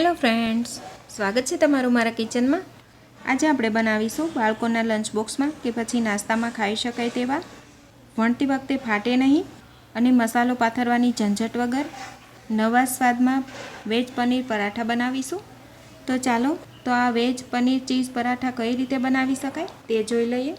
Hello friends સ્વાગત છે તમારું મારા કિચનમાં આજે આપણે બનાવીશું બાળકોના લંચ બોક્સમાં કે પછી નાસ્તામાં ખાઈ શકાય તેવા. વણતી વખતે ફાટે નહીં અને મસાલો પાથરવાની ઝંઝટ વગર. નવા સ્વાદમાં વેજ પનીર પરાઠા બનાવીશું. તો ચાલો, તો આ વેજ પનીર ચીઝ પરાઠા કઈ રીતે બનાવી શકાય તે જોઈ લઈએ.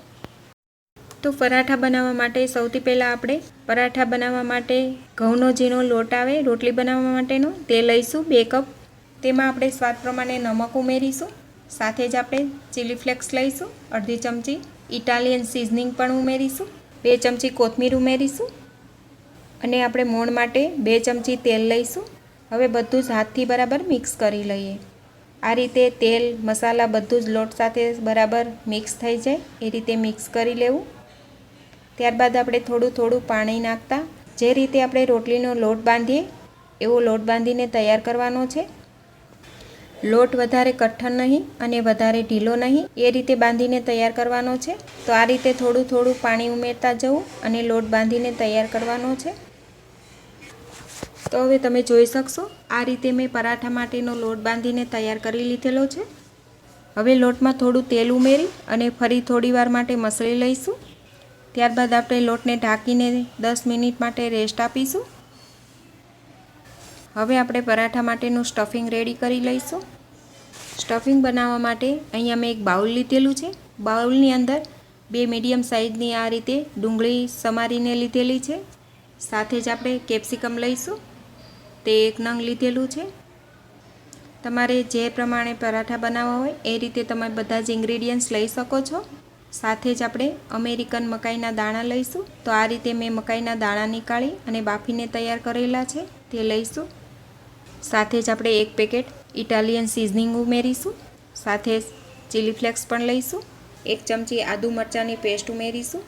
તો પરાઠા બનાવવા માટે સૌથી પહેલાં આપણે પરાઠા બનાવવા માટે ઘઉંનો ઝીણો લોટ આવે, રોટલી બનાવવા માટેનો, તે લઈશું બે કપ તેમાં આપણે સ્વાદ પ્રમાણે નમક ઉમેરીશું. સાથે જ આપણે ચીલી ફ્લેક્સ લઈશું, અડધી ચમચી ઇટાલિયન સિઝનિંગ પણ ઉમેરીશું, બે ચમચી કોથમીર ઉમેરીશું અને આપણે મોણ માટે બે ચમચી તેલ લઈશું. હવે બધું જ હાથથી બરાબર મિક્સ કરી લઈએ. આ રીતે તેલ, મસાલા બધું જ લોટ સાથે બરાબર મિક્સ થઈ જાય, એ રીતે મિક્સ કરી લેવું. ત્યારબાદ આપણે થોડું થોડું પાણી નાખતા, જે રીતે આપણે રોટલીનો લોટ બાંધીએ, એવો લોટ બાંધીને તૈયાર કરવાનો છે. લોટ વધારે કઠણ નહીં અને વધારે ઢીલો નહીં. એ રીતે બાંધીને તૈયાર કરવાનો છે. તો આ રીતે થોડું થોડું પાણી ઉમેરતા જવું અને લોટ બાંધીને તૈયાર કરવાનો છે. તો હવે તમે જોઈ શકશો, આ રીતે મેં પરાઠા માટેનો લોટ બાંધીને તૈયાર કરી લીધેલો છે. હવે લોટમાં થોડું તેલ ઉમેરી અને ફરી થોડી વાર માટે મસળી લઈશું. ત્યારબાદ આપણે લોટને ઢાંકીને દસ મિનિટ માટે રેસ્ટ આપીશું. હવે આપણે પરાઠા માટેનું સ્ટફિંગ રેડી કરી લઈશું. સ્ટફિંગ બનાવવા માટે અહીંયા મેં એક બાઉલ લીધેલું છે. બાઉલની અંદર બે મીડિયમ સાઇઝની આ રીતે ડુંગળી સમારીને લીધેલી છે. સાથે જ આપણે કેપ્સિકમ લઈશું. તે એક નંગ લીધેલું છે. તમારે જે પ્રમાણે પરાઠા બનાવવા હોય એ રીતે તમે બધા જ ઇન્ગ્રીડિયન્ટ્સ લઈ શકો છો. સાથે જ આપણે અમેરિકન મકાઈના દાણા લઈશું. તો આ રીતે મેં મકાઈના દાણા નીકાળી અને બાફીને તૈયાર કરેલા છે. તે લઈશું. સાથે જ આપણે એક પેકેટ ઇટાલિયન સિઝનિંગ ઉમેરીશું, સાથે ચીલી ફ્લેક્સ પણ લઈશું, એક ચમચી આદુ મરચાંની પેસ્ટ ઉમેરીશું,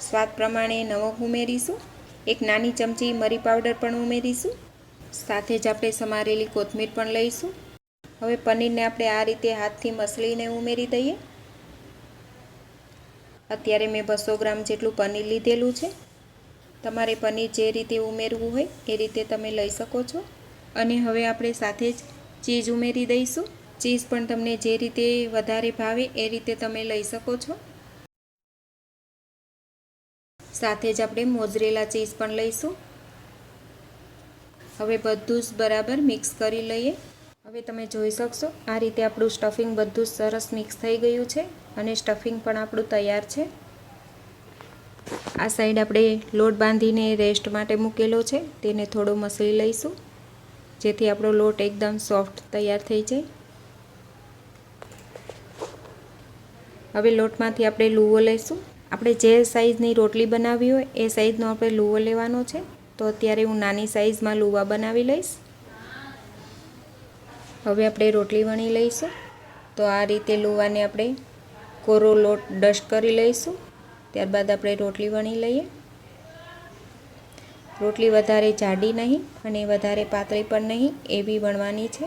સ્વાદ પ્રમાણે નમક ઉમેરીશું, એક નાની ચમચી મરી પાવડર પણ ઉમેરીશું, સાથે જ આપણે સમારેલી કોથમીર પણ લઈશું. હવે પનીરને આપણે આ રીતે હાથથી મસળીને ઉમેરી દઈએ. અત્યારે મેં બસો ગ્રામ જેટલું પનીર લીધેલું છે. તમારે પનીર જે રીતે ઉમેરવું હોય એ રીતે તમે લઈ શકો છો. અને હવે આપણે સાથે જ ચીઝ ઉમેરી દઈશું. ચીઝ પણ તમને જે રીતે વધારે ભાવે એ રીતે તમે લઈ શકો છો. સાથે જ આપણે મોજરેલા ચીઝ પણ લઈશું. હવે બધું જ બરાબર મિક્સ કરી લઈએ. હવે તમે જોઈ શકશો, આ રીતે આપણું સ્ટફિંગ બધું સરસ મિક્સ થઈ ગયું છે અને સ્ટફિંગ પણ આપણું તૈયાર છે. આ સાઈડ આપણે લોટ બાંધીને રેસ્ટ માટે મૂકેલો છે, તેને થોડો મસળી લઈશું. જેથી આપણો લોટ એકદમ સોફ્ટ તૈયાર થઈ જાય. હવે લોટમાંથી આપણે લુવો લઈશું. આપણે જે સાઈઝની રોટલી બનાવવી હોય એ સાઈઝનો આપણે લુવો લેવાનો છે. તો અત્યારે હું નાની સાઈઝમાં લુવા બનાવી લઈશ. હવે આપણે રોટલી વણી લઈશું. તો આ રીતે લુવાને આપણે કોરો લોટ ડસ્ટ કરી લઈશું. ત્યારબાદ આપણે રોટલી વણી લઈએ. રોટલી વધારે જાડી નહીં અને વધારે પાતળી પણ નહીં એવી વણવાની છે.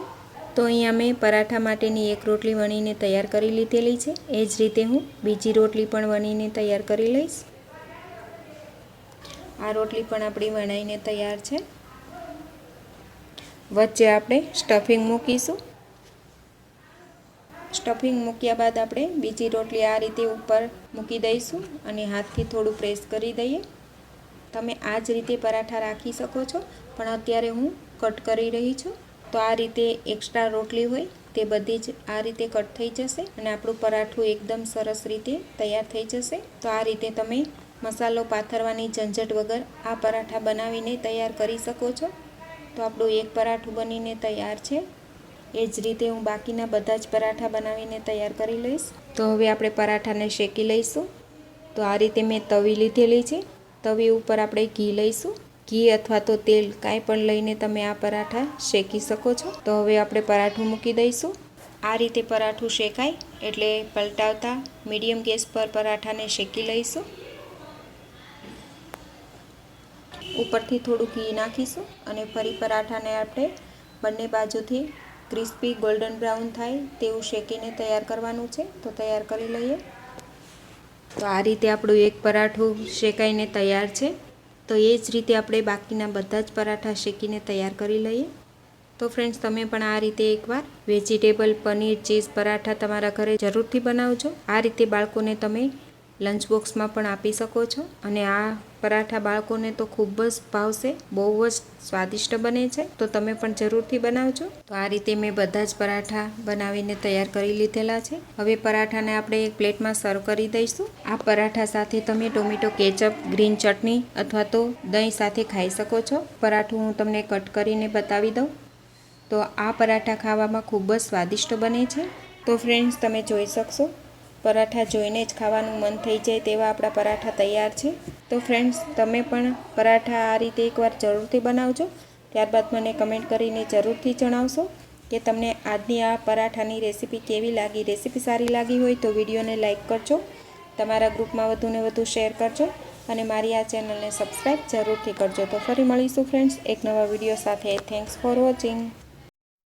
તો અહીંયા મેં પરાઠા માટેની એક રોટલી વણીને તૈયાર કરી લીધેલી છે. એ જ રીતે હું બીજી રોટલી પણ વણીને તૈયાર કરી લઈશ. આ રોટલી પણ આપણી વણાઈને તૈયાર છે. વચ્ચે આપણે સ્ટફિંગ મૂકીશું. સ્ટફિંગ મૂક્યા બાદ આપણે બીજી રોટલી આ રીતે ઉપર મૂકી દઈશું અને હાથથી થોડું પ્રેસ કરી દઈએ. તમે આ જ રીતે પરાઠા રાખી શકો છો. પણ અત્યારે હું કટ કરી રહી છું. તો આ રીતે એક્સ્ટ્રા રોટલી હોય તે બધી જ આ રીતે કટ થઈ જશે અને આપણું પરાઠું એકદમ સરસ રીતે તૈયાર થઈ જશે. તો આ રીતે તમે મસાલો પાથરવાની ઝંઝટ વગર આ પરાઠા બનાવીને તૈયાર કરી શકો છો. તો આપણું એક પરાઠું બનીને તૈયાર છે. એ જ રીતે હું બાકીના બધા જ પરાઠા બનાવીને તૈયાર કરી લઈશ. તો હવે આપણે પરાઠાને શેકી લઈશું. તો આ રીતે મેં તવી લીધેલી છે. તવી ઉપર આપણે ઘી લઈશું. ઘી અથવા તો તેલ કાંઈ પણ લઈને તમે આ પરાઠા શેકી શકો છો. તો હવે આપણે પરાઠું મૂકી દઈશું. આ રીતે પરાઠું શેકાય એટલે પલટાવતા મીડિયમ ગેસ પર પરાઠાને શેકી લઈશું. ઉપરથી થોડું ઘી નાખીશું અને ફરી પરાઠાને આપણે બંને બાજુથી ક્રિસ્પી ગોલ્ડન બ્રાઉન થાય તેવું શેકીને તૈયાર કરવાનું છે. તો તૈયાર કરી લઈએ. તો આ રીતે આપણું એક પરાઠું શેકાઈને તૈયાર છે. તો એ જ રીતે આપણે બાકીના બધા જ પરાઠા શેકીને તૈયાર કરી લઈએ. તો ફ્રેન્ડ્સ, તમે પણ આ રીતે એકવાર વેજીટેબલ પનીર ચીઝ પરાઠા તમારા ઘરે જરૂરથી બનાવજો. આ રીતે બાળકોને તમે લંચ બોક્સમાં પણ આપી શકો છો. અને આ પરાઠા બાળકોને તો ખૂબ જ ભાવશે, બહુ જ સ્વાદિષ્ટ બને છે. તો તમે પણ જરૂરથી બનાવજો. તો આ રીતે મેં બધા જ પરાઠા બનાવીને તૈયાર કરી લીધેલા છે. હવે પરાઠાને આપણે એક પ્લેટમાં સર્વ કરી દઈશું. આ પરાઠા સાથે તમે ટોમેટો કેચઅપ, ગ્રીન ચટણી અથવા તો દહીં સાથે ખાઈ શકો છો. પરાઠું હું તમને કટ કરીને બતાવી દઉં. તો આ પરાઠા ખાવામાં ખૂબ જ સ્વાદિષ્ટ બને છે. તો ફ્રેન્ડ્સ, તમે જોઈ શકશો પરાઠા જોઈને જ ખાવાનું મન થઈ જાય તેવા આપણા પરાઠા તૈયાર છે. તો ફ્રેન્ડ્સ તમે પણ પરાઠા આ રીતે એકવાર જરૂરથી બનાવજો. ત્યારબાદ મને કમેન્ટ કરીને જરૂરથી જણાવશો કે તમને આજની આ પરાઠાની રેસીપી કેવી લાગી? રેસીપી સારી લાગી હોય તો વિડીયોને લાઇક કરજો. તમારા ગ્રુપમાં વધુને વધુ શેર કરજો અને મારી આ ચેનલને સબસ્ક્રાઈબ જરૂરથી કરજો. તો ફરી મળીશું ફ્રેન્ડ્સ એક નવા વીડિયો સાથે. Thanks for watching